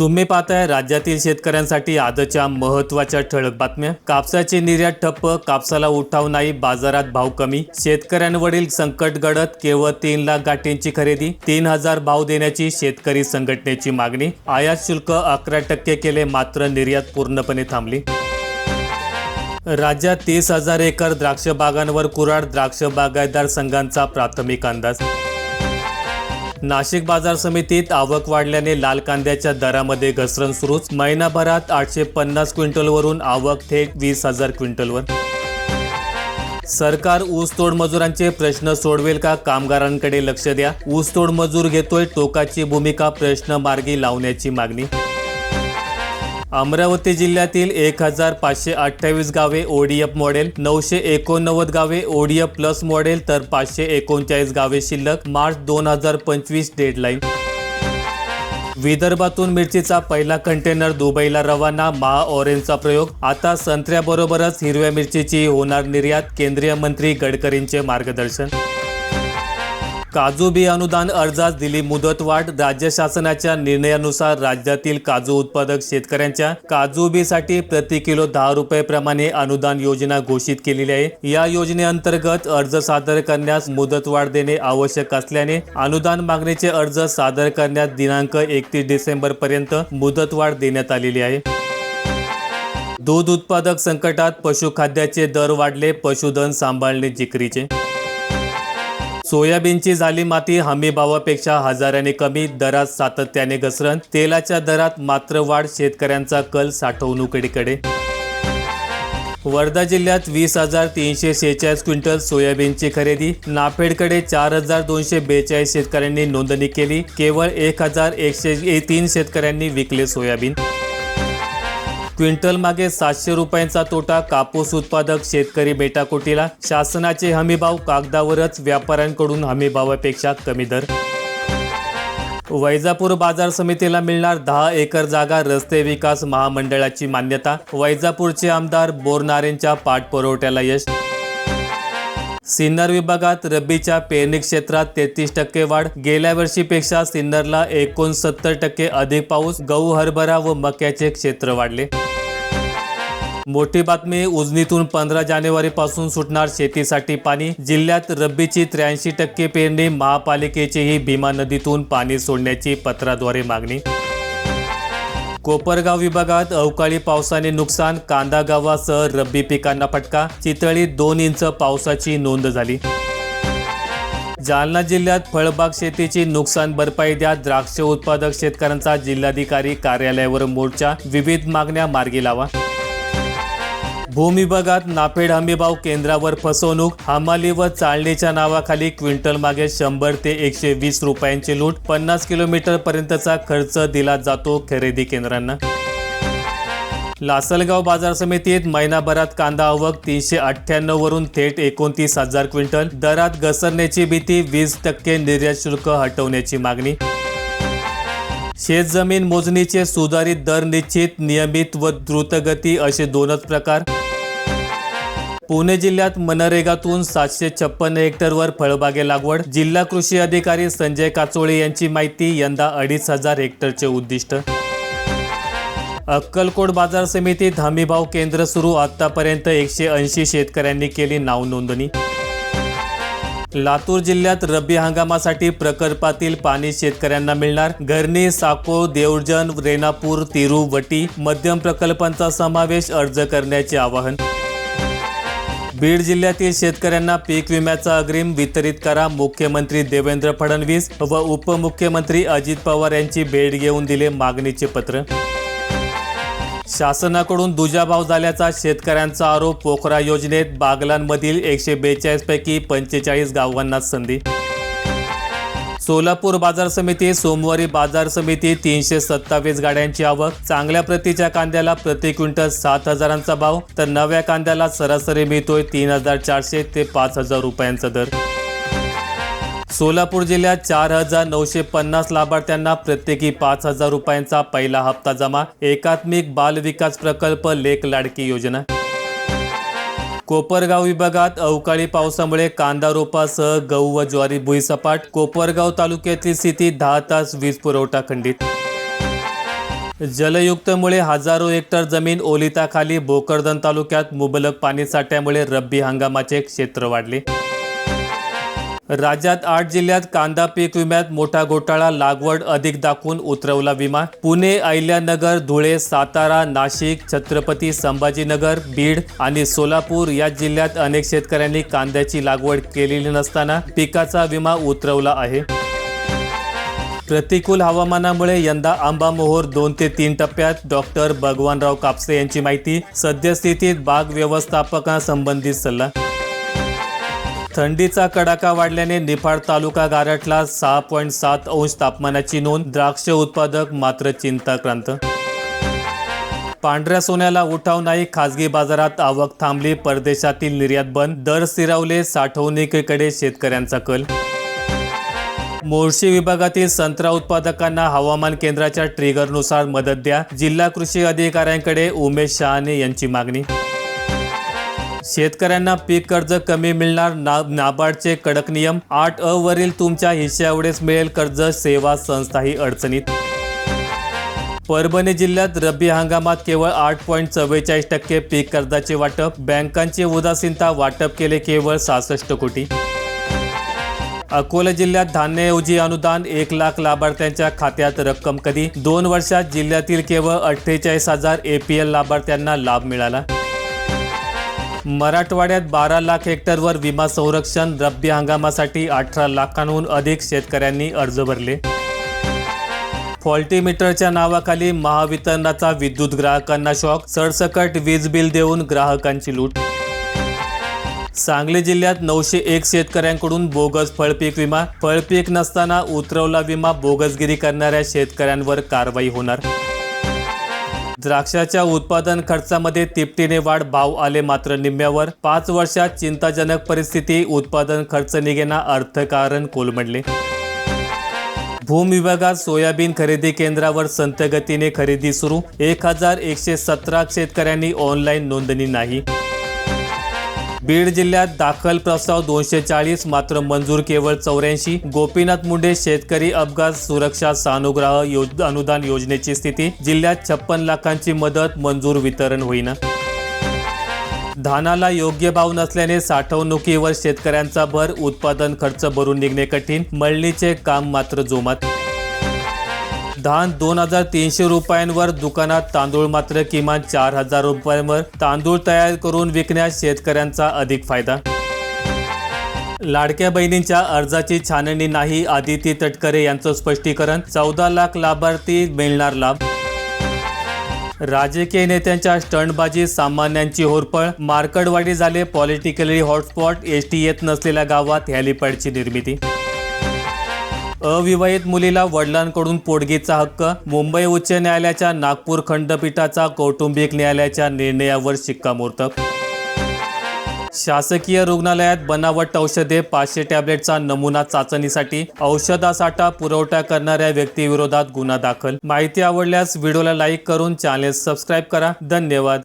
तुम्ही पाहताय राज्यातील शेतकऱ्यांसाठी आजच्या महत्त्वाच्या ठळक बातम्या. कापसाची निर्यात ठप्प कापसाला उठाव नाही बाजारात भाव कमी. शेतकऱ्यांवरील संकट गडत केवळ तीन लाख गाठींची खरेदी तीन हजार भाव देण्याची शेतकरी संघटनेची मागणी. आयात शुल्क अकरा टक्के केले मात्र निर्यात पूर्णपणे थांबली. राज्यात तीस हजार एकर द्राक्ष बागांवर कुराड द्राक्ष बागायतदार संघांचा प्राथमिक अंदाज. नाशिक बाजार समितीत आवक वाढल्याने लाल कांद्याच्या दरामध्ये घसरण सुरूच. महिनाभरात आठशे पन्नास क्विंटलवरून आवक थेट वीस हजार क्विंटलवर. सरकार ऊसतोड मजुरांचे प्रश्न सोडवेल का? कामगारांकडे लक्ष द्या. ऊसतोड मजूर घेतोय टोकाची भूमिका प्रश्न मार्गी लावण्याची मागणी. अमरावती जिल्ह्यातील एक हजार पाचशे अठ्ठावीस गावे ओडीएफ मॉडेल नऊशे एकोणनव्वद गावे ओडीएफ प्लस मॉडेल तर पाचशे एकोणचाळीस गावे शिल्लक मार्च दोन हजार पंचवीस डेडलाईन विदर्भातून मिरचीचा पहिला कंटेनर दुबईला रवाना महा ऑरेंजचा प्रयोग. आता संत्र्याबरोबरच हिरव्या मिरचीची होणार निर्यात केंद्रीय मंत्री गडकरींचे मार्गदर्शन. काजू बी अनुदान अर्जास दिली मुदतवाढ राज्य शासनाच्या निर्णयानुसार राज्यातील काजू उत्पादक शेतकऱ्यांच्या काजू बीसाठी प्रति किलो दहा रुपये प्रमाणे अनुदान योजना घोषित केलेली आहे. या योजनेअंतर्गत अर्ज सादर करण्यास मुदतवाढ देणे आवश्यक असल्याने अनुदान मागणीचे अर्ज सादर करण्यास दिनांक एकतीस डिसेंबर पर्यंत मुदतवाढ देण्यात आलेली आहे. दूध उत्पादक संकटात पशुखाद्याचे दर वाढले पशुधन सांभाळणे जिकरीचे. सोयाबीनची झाली माती हमी भावापेक्षा हजाराने कमी दरात सातत्याने घसरण तेलाच्या दरात मात्र वाढ शेतकऱ्यांचा कल साठवणुकीकडे. वर्धा जिल्ह्यात वीस हजार तीनशे शेहेचाळीस क्विंटल सोयाबीनची खरेदी नाफेडकडे चार हजार दोनशे बेचाळीस शेतकऱ्यांनी नोंदणी केली केवळ एक हजार एकशे तीन शेतकऱ्यांनी विकले सोयाबीन. क्विंटल मागे सातशे रुपयांचा तोटा कापूस उत्पादक शेतकरी बेटाकोटीला. शासनाचे हमीभाव कागदावरच व्यापाऱ्यांकडून हमीभावापेक्षा कमी दर. वैजापूर बाजार समितीला मिळणार दहा एकर जागा रस्ते विकास महामंडळाची मान्यता. वैजापूरचे आमदार बोरनारेंच्या पाठपुरवठ्याला यश. सिन्नर विभागात रब्बीच्या पेरणी क्षेत्रात तेहतीस टक्के वाढ. गेल्या वर्षीपेक्षा सिन्नरला एकोणसत्तर टक्के अधिक पाऊस गहू हरभरा व मक्याचे क्षेत्र वाढले. मोठी बातमी उजनीतून पंधरा जानेवारी पासून सुटणार शेतीसाठी पाणी. जिल्ह्यात रब्बीची त्र्याऐंशी टक्के पेरणी महापालिकेचीही भीमा नदीतून पाणी सोडण्याची पत्राद्वारे मागणी. कोपरगाव विभागात अवकाळी पावसाने नुकसान कांदा गावासह रब्बी पिकांना फटका चितळीत दोन इंच पावसाची नोंद झाली. जालना जिल्ह्यात फळबाग शेतीची नुकसान भरपाई द्या द्राक्ष उत्पादक शेतकऱ्यांचा जिल्हाधिकारी कार्यालयावर मोर्चा विविध मागण्या मार्गी लावा. भूमिभागात नाफेड हमीभाव केंद्रावर फसवणूक हमाली व चालणीच्या नावाखाली क्विंटल मागे शंभर ते एकशे वीस रुपयांची लूट पन्नास किलोमीटर पर्यंतचा खर्च दिला जातो खरेदी केंद्रांना. लासलगाव बाजार समितीत महिनाभरात कांदा आवक तीनशे अठ्ठ्याण्णव वरून थेट एकोणतीस हजार क्विंटल दरात घसरण्याची भीती वीस टक्के निर्यात शुल्क हटवण्याची मागणी. शेतजमीन मोजणीचे सुधारित दर निश्चित नियमित व द्रुतगती असे दोनच प्रकार. पुणे जिल्ह्यात मनरेगातून सातशे छप्पन्न हेक्टरवर फळबागे लागवड. जिल्हा कृषी अधिकारी संजय काचोळे यांची माहिती यंदा अडीच हजार हेक्टरचे उद्दिष्ट. अक्कलकोट बाजार समितीत हमीभाव केंद्र सुरू आतापर्यंत एकशे ऐंशी शेतकऱ्यांनी केली नाव नोंदणी. लातूर जिल्ह्यात रब्बी हंगामासाठी प्रकल्पातील पाणी शेतकऱ्यांना मिळणार. घरणी साको देवजन रेणापूर तिरुवटी मध्यम प्रकल्पांचा समावेश अर्ज करण्याचे आवाहन. बीड जिल्ह्यातील शेतकऱ्यांना पीक विम्याचा अग्रिम वितरित करा. मुख्यमंत्री देवेंद्र फडणवीस व उपमुख्यमंत्री अजित पवार यांची भेट घेऊन दिले मागणीचे पत्र. शासनाकडून दुजाभाव झाल्याचा शेतकऱ्यांचा आरोप पोखरा योजनेत बागलांमधील एकशे बेचाळीस पैकी पंचेचाळीस गावांना संधी सोलापूर बाजार समिती सोमवारी बाजार समिती तीनशे सत्तावीस गाड्यांची आवक. चांगल्या प्रतीच्या कांद्याला प्रति क्विंटल सात हजारांचा भाव तर नव्या कांद्याला सरासरी मिळतोय तीन हजार चारशे ते पाच हजार रुपयांचा दर. सोलापूर जिल्ह्यात चार हजार नऊशे पन्नास लाभार्थ्यांना प्रत्येकी पाच हजार रुपयांचा पहिला हप्ता जमा. एकात्मिक बाल विकास प्रकल्प लेख लाडकी योजना. कोपरगाव विभागात अवकाळी पावसामुळे कांदा रोपासह गहू व ज्वारी भुईसपाट कोपरगाव तालुक्यातली स्थिती दहा तास वीज पुरवठा खंडित. जलयुक्तमुळे हजारो हेक्टर जमीन ओलिताखाली भोकरदन तालुक्यात मुबलक पाणीसाठ्यामुळे रब्बी हंगामाचे क्षेत्र वाढले. राज्यात आठ जिल्ह्यात कांदा पीक विम्यात मोठा घोटाळा लागवड अधिक दाखवून उतरवला विमा. पुणे अहिल्यानगर धुळे सातारा नाशिक छत्रपती संभाजीनगर बीड आणि सोलापूर या जिल्ह्यात अनेक शेतकऱ्यांनी कांद्याची लागवड केलेली नसताना पिकाचा विमा उतरवला आहे. प्रतिकूल हवामानामुळे यंदा आंबा मोहोर दोन ते तीन टप्प्यात. डॉक्टर भगवानराव कापसे यांची माहिती. सद्यस्थितीत बाग व्यवस्थापकांसंबंधित सल्ला. थंडीचा कडाका वाढल्याने निफाड तालुका गारठला सहा पॉईंट सात अंश तापमानाची नोंद. द्राक्ष उत्पादक मात्र चिंताक्रांत. पांढऱ्या सोन्याला उठाव नाही खासगी बाजारात आवक थांबली परदेशातील निर्यात बंद. दर स्थिरावले साठवणुकीकडे शेतकऱ्यांचा कल. मोर्शी विभागातील संत्रा उत्पादकांना हवामान केंद्राच्या ट्रिगरनुसार मदत द्या. जिल्हा कृषी अधिकाऱ्यांकडे उमेश शहाणे यांची मागणी. शेतकऱ्यांना पीक कर्ज कमी मिळणार ना नाबार्डचे कडक नियम. आठ अ वरील तुमच्या हिश्श्याएवढेच मिळेल कर्ज सेवा संस्थाही अडचणीत. परभणी जिल्ह्यात रब्बी हंगामात केवळ आठ पॉईंट चव्वेचाळीस टक्के पीक कर्जाचे वाटप. बँकांची उदासीनता वाटप केले केवळ सहासष्ट कोटी. अकोला जिल्ह्यात धान्यऐवजी अनुदान एक लाख लाभार्थ्यांच्या खात्यात रक्कम कधी? दोन वर्षात जिल्ह्यातील केवळ अठ्ठेचाळीस हजार एपीएल लाभार्थ्यांना लाभ मिळाला. मराठवाड्यात बारा लाख हेक्टरवर विमा संरक्षण रब्बी हंगामासाठी अठरा लाखांहून अधिक शेतकऱ्यांनी अर्ज भरले. फॉल्टी मीटरच्या नावाखाली महावितरणाचा विद्युत ग्राहकांना शॉक सरसकट वीज बिल देऊन ग्राहकांची लूट. सांगली जिल्ह्यात नऊशे एक शेतकऱ्यांकडून बोगस फळपीक विमा फळपीक नसताना उतरवला विमा बोगसगिरी करणाऱ्या शेतकऱ्यांवर कारवाई होणार द्राक्षाच्या उत्पादन खर्चामध्ये तिपटीने वाढ भाव आले मात्र निम्म्यावर. पाच वर्षात चिंताजनक परिस्थिती उत्पादन खर्च निघेना अर्थकारण कोलमडले भूम विभागात सोयाबीन खरेदी केंद्रावर संतगतीने खरेदी सुरू. एक हजार एकशे सतरा शेतकऱ्यांनी ऑनलाईन नोंदणी नाही. बीड जिल्ह्यात दाखल प्रस्ताव दोनशे चाळीस मात्र मंजूर केवळ चौऱ्याऐंशी. गोपीनाथ मुंडे शेतकरी अपघात सुरक्षा सानुग्रह योज अनुदान योजनेची स्थिती जिल्ह्यात छप्पन लाखांची मदत मंजूर वितरण होईना. धानाला योग्य भाव नसल्याने साठवणुकीवर शेतकऱ्यांचा भर उत्पादन खर्च भरून निघणे कठीण मळणीचे काम मात्र जोमात. धान दोन हजार तीनशे रुपयांवर दुकानात तांदूळ मात्र किमान चार हजार रुपयांवर तांदूळ तयार करून विकण्यास शेतकऱ्यांचा अधिक फायदा. लाडक्या बहिणींच्या अर्जाची छाननी नाही आदिती तटकरे यांचं स्पष्टीकरण चौदा लाख लाभार्थी मिळणार लाभ. राजकीय नेत्यांच्या स्टंटबाजी सामान्यांची होरपळ मार्कडवाडी झाले पॉलिटिकली हॉटस्पॉट एस टी येत नसलेल्या गावात हॅलिपॅडची निर्मिती. अविवाहित मुलीला वडिलांकडून पोटगीचा हक्क मुंबई उच्च न्यायालयाच्या नागपूर खंडपीठाचा कौटुंबिक न्यायालयाच्या निर्णयावर शिक्कामोर्तब. शासकीय रुग्णालयात बनावट औषधे पाचशे टॅबलेटचा नमुना चाचणीसाठी औषधासाठा पुरवठा करणाऱ्या व्यक्तीविरोधात गुन्हा दाखल. माहिती आवडल्यास व्हिडिओला लाईक करून चॅनेल सबस्क्राईब करा. धन्यवाद.